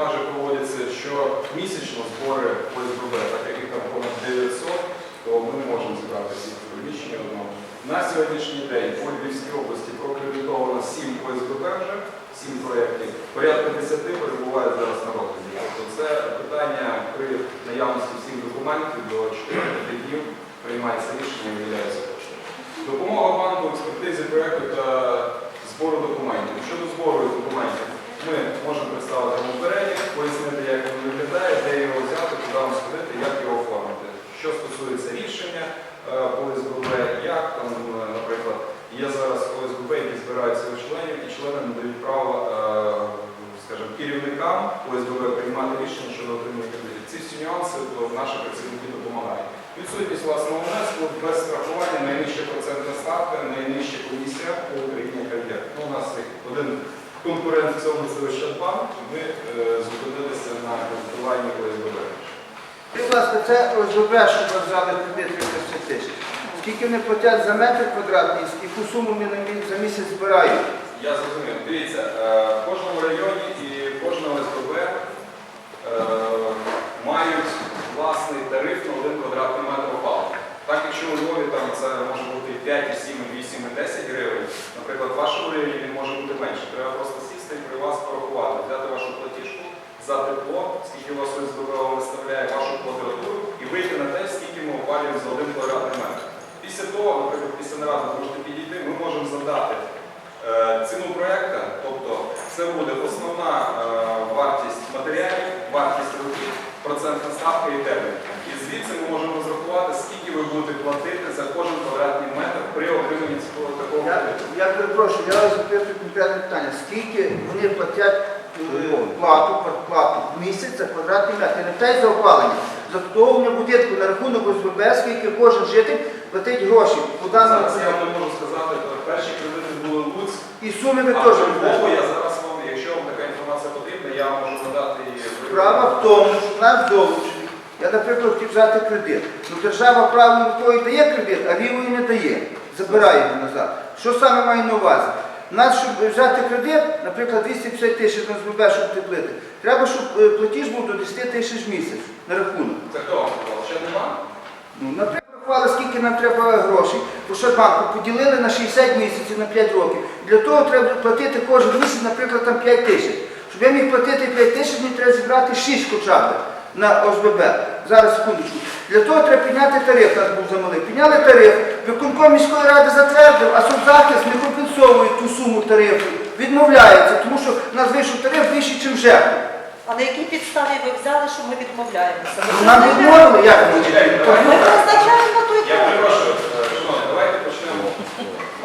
майже проводяться щомісячно збори ОСББ, так як їх там понад 900, то ми не можемо зібрати всі приміщення одного. На сьогоднішній день у Львівській області прокредитовано 7 ОСББ 7 проєктів, порядка 10 ОСББ. Як там, е, наприклад, є зараз ОСББ, які збирають своїх членів, і члени надають право, е, скажімо, керівникам ОСББ приймати рішення щодо отримання кредитів. Ці всі нюанси то наші працівники допомагають. Відсутність власного внеску без страхування, найнижча процентна ставка, найнижча комісія по Україні яка. Ну, у нас один конкурент в цьому це Ощадбанк, ми е, зупинилися на кредитуванні ОСББ. Будь ласка, це ОСББ, що ви взяли кредит 30 тисяч. Скільки вони платять за метр квадратний, яку суму вони за місяць збирають? Я зрозумів. Дивіться, е, в кожному районі і кожного СББ е, мають власний тариф на один квадратний метр опалення. Так, якщо у Львові там це може бути 5, і 7, і 8, і 10 гривень, наприклад, в вашому районі він може бути менше. Треба просто сісти і при вас порахувати, взяти вашу платіжку за тепло, скільки у вас вам виставляє вашу квадратуру, і вийти на те, скільки ми опалюємо за один квадратний. Після того, наприклад, після наради можете підійти, ми можемо задати е, ціну проєкту, тобто це буде основна е, вартість матеріалів, вартість робіт, процентна ставка і термін. І звідси ми можемо розрахувати, скільки ви будете платити за кожен квадратний метр при отриманні цього такого Я, я перепрошую, я вас запитую конкретне питання. Скільки вони платять е, плату, плату в місяць за квадратний метр? Не те за опалення. За обслуговування будинку на рахунок ОСББ, скільки кожен житель платить гроші Зараз я вам не можу сказати, перші І суми ви теж не я зараз вам, якщо вам така інформація потрібна, я вам можу надати її. Справа в тому, що нас долучені. Я, наприклад, хотів взяти кредит. Ну, держава правильно тої дає кредит, а лівої не дає. Забирає його назад. Що саме маю на увазі? Нас, щоб взяти кредит, наприклад, 250 тисяч на СББ, щоб теплити, треба, щоб е, платіж був до 10 тисяч в місяць на рахунок. Це хто вам сказав? Ще нема? Ну, наприклад, рахували, скільки нам треба грошей, по Шадбанку поділили на 60 місяців на 5 років. Для того треба платити кожен місяць, наприклад, там 5 тисяч. Щоб я міг платити 5 тисяч, мені треба зібрати 6 хоча б на ОСББ. Зараз секундочку. Для того треба підняти тариф, нас був замалий. Підняли тариф, виконком міської ради затвердив, а соцзахист не компенсовує ту суму тарифу. Відмовляється, тому що в нас вийшов тариф вищий, ніж ЖЕК. А на якій підставі ви взяли, що ми відмовляємося? Ми Нам відмовили, як ми. Ми призначаємо Я перепрошую, е, шановні, давайте почнемо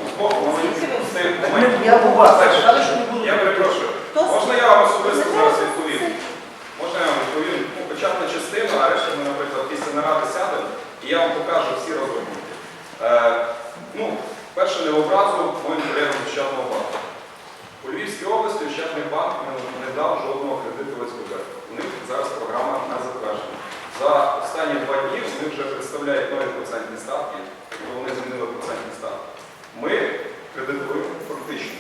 з боку. Ми з тих моментів. Я у вас, Перше, але ж не буду. Я перепрошую. Можна я вам особисто зараз відповім? Можна я вам відповім? Ну, початку частину, а решта ми, наприклад, після наради сядемо, і я вам покажу всі розробки. Е, ну, перше, не образу моїм колегам Ощадного банку. У Львівській області Ощадний банк не, не дав жодного кредиту в СББ. У них зараз програма не затверджена. За останні два дні вони вже представляють нові процентні ставки, тобто вони змінили процентні ставки. Ми кредитуємо фактично.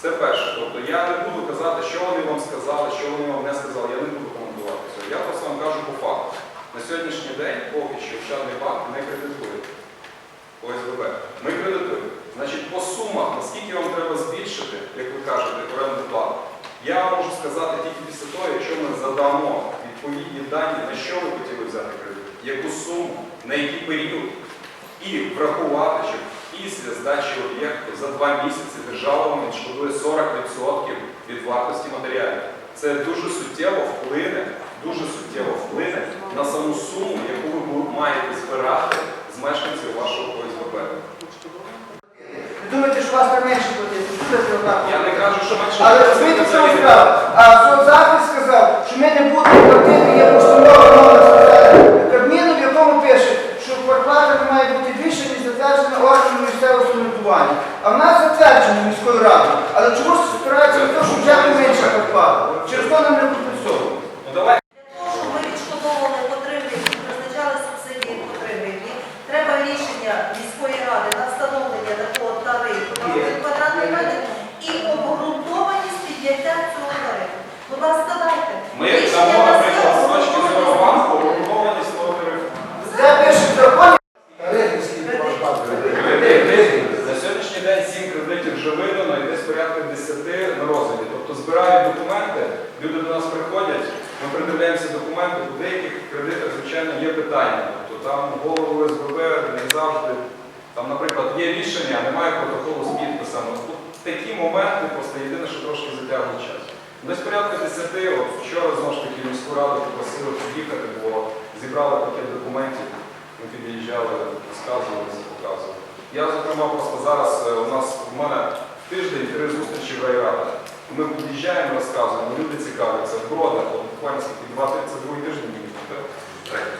Це перше. Тобто я не буду казати, що вони вам сказали, що вони вам не сказали, я не буду коментувати цього. Я просто вам кажу по факту. На сьогоднішній день поки що Ощадний банк не кредитує ОСББ. Ми кредитуємо. Значить, по сумах, наскільки вам треба збільшити, як ви кажете, оренду плату, я вам можу сказати тільки після того, якщо ми задамо відповідні дані, на що ви хотіли взяти кредит, яку суму, на який період, і врахувати, що після здачі об'єкту за два місяці держава вам відшкодує 40% від вартості матеріалів. Це дуже суттєво вплине, дуже суттєво вплине на саму суму, яку ви маєте збирати з мешканців вашого ОСББ. Ви думаєте, що вас там менше платити? Що Я не кажу, що менше. Але розумієте, що він сказав? А соцзахист сказав, що ми не будемо платити, є постанова номер сказали, Кабміну, в якому пише, що квартплата не має бути більше, ніж затверджена органом місцевого самоврядування. А в нас затверджено міською радою. Але чому ж спирається на те, що вже менше квартплата? Через то нам не компенсовують. Ну давай. Для того, щоб ми відшкодовували потреби, які призначали субсидії потреби, які треба рішення міської ради на встановлення такого тарифу на один квадратний метр і обґрунтованість підняття цього тарифу. Будь ласка, дайте. Ми Рішення дамо на до нас приходять, ми документи, у деяких кредитах, звичайно, є питання. Тобто там голову СББ не завжди, там, наприклад, є рішення, а немає протоколу з підписами. Такі моменти, просто єдине, що трошки затягує час. Десь порядка 10, от вчора знову ж таки міську раду попросили під'їхати, бо зібрали пакет документів, ми під'їжджали, розказувалися, показували. Я, зокрема, просто зараз е, у нас у мене тиждень три зустрічі в райрадах. Ми під'їжджаємо, розказуємо, люди цікавляться, буквально скільки, два це другий тиждень?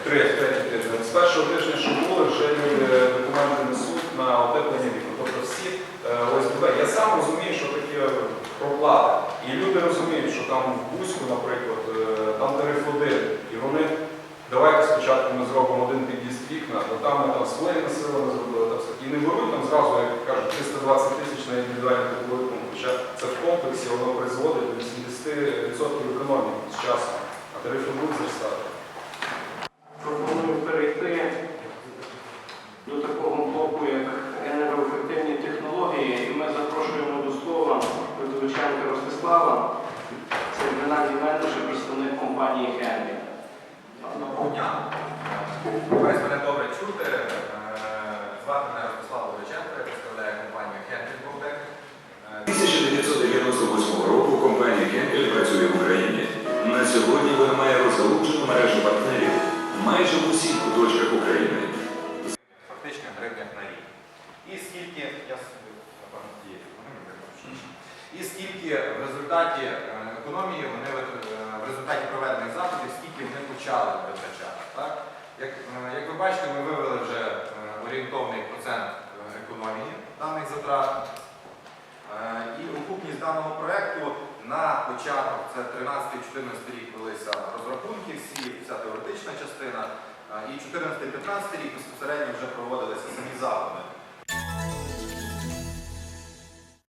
Три, третій тиждень. З першого тижня, що були, вже люди документи несуть на отеплення вікон. Тобто всі е, ОСББ. Я сам розумію, що таке проплата. І люди розуміють, що там в Бузьку, наприклад, е, там тариф один. І вони, давайте спочатку ми зробимо один під'їзд вікна, бо там ми там своїми силами зробили. Там, все. і не беруть там зразу, як кажуть, 320 тисяч на індивідуальну теплову пункт. Хоча це в комплексі воно призводить до 80% економії з часом, а тарифи будуть зростати. Пропоную перейти до такого блоку, як енергоефективні технології, і ми запрошуємо до слова Литвиченка Ростислава, Геннадій Мендуша, представник компанії Хенві. Доброго дня. Сподіваюсь, мене добре чути. Е, Звати мене Ростислав Ловиченко, я представляю компанію Bowtech. Е, 1998 року компанія Henkel працює в Україні. На сьогодні вона має розгалужену мережу партнерів майже в усіх куточках України. Фактично гривнях на рік. І скільки, я. І скільки в результаті е, економії вони е, в результаті проведених заходів, скільки вони почали витрачати. Так? Як, е, як ви бачите, ми вивели вже е, орієнтовний процент економії даних затрат. І окупність даного проєкту на початок, це 13-14 рік велися розрахунки, всі, вся теоретична частина, і 14-15 рік безпосередньо вже проводилися самі заходи.